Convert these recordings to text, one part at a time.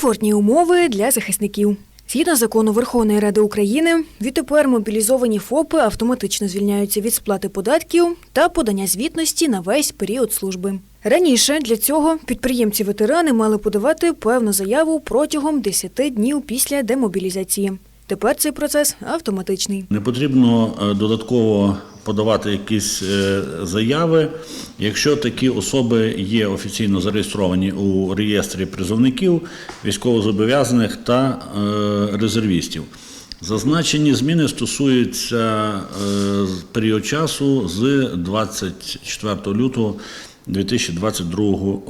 Комфортні умови для захисників. Згідно закону Верховної Ради України, відтепер мобілізовані ФОПи автоматично звільняються від сплати податків та подання звітності на весь період служби. Раніше для цього підприємці-ветерани мали подавати певну заяву протягом 10 днів після демобілізації. Тепер цей процес автоматичний. Не потрібно е, додатково подавати якісь е, заяви, якщо такі особи є офіційно зареєстровані у реєстрі призовників, військовозобов'язаних та е, резервістів. Зазначені зміни стосуються період часу з 24 лютого 2022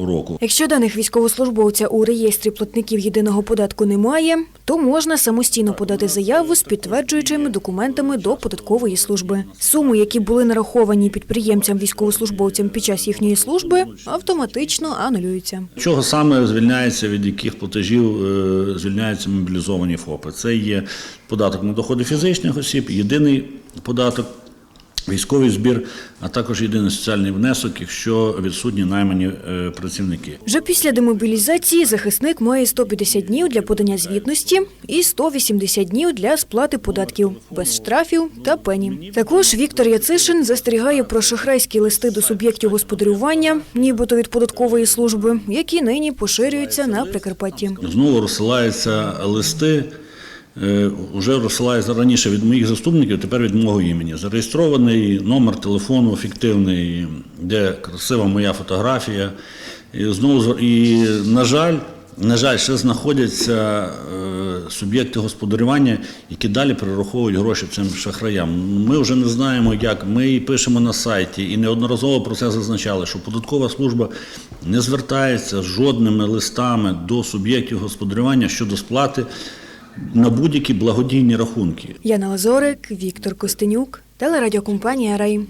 року. Якщо даних військовослужбовця у реєстрі платників єдиного податку немає, то можна самостійно подати заяву з підтверджуючими документами до податкової служби. Суми, які були нараховані підприємцям військовослужбовцям під час їхньої служби, автоматично анулюються. Чого саме звільняється, від яких платежів е, звільняються мобілізовані ФОПи? Це є податок на доходи фізичних осіб, єдиний податок, військовий збір, а також єдиний соціальний внесок, якщо відсутні наймані е, працівники. Вже після демобілізації захисник має 150 днів для подання звітності і 180 днів для сплати податків без штрафів та пені. Також Віктор Яцишин застерігає про шахрайські листи до суб'єктів господарювання, нібито від податкової служби, які нині поширюються на Прикарпатті. Знову розсилаються листи. Е, Вже розсилаються раніше від моїх заступників, тепер від мого імені. Зареєстрований номер телефону фіктивний, де красива моя фотографія. І знову і на жаль, на жаль, ще знаходяться е, суб'єкти господарювання, які далі перераховують гроші цим шахраям. Ми вже не знаємо, як. Ми пишемо на сайті, і неодноразово про це зазначали, що податкова служба не звертається з жодними листами до суб'єктів господарювання щодо сплати на будь-які благодійні рахунки. Яна Лазорик, Віктор Костенюк, телерадіокомпанія Рай.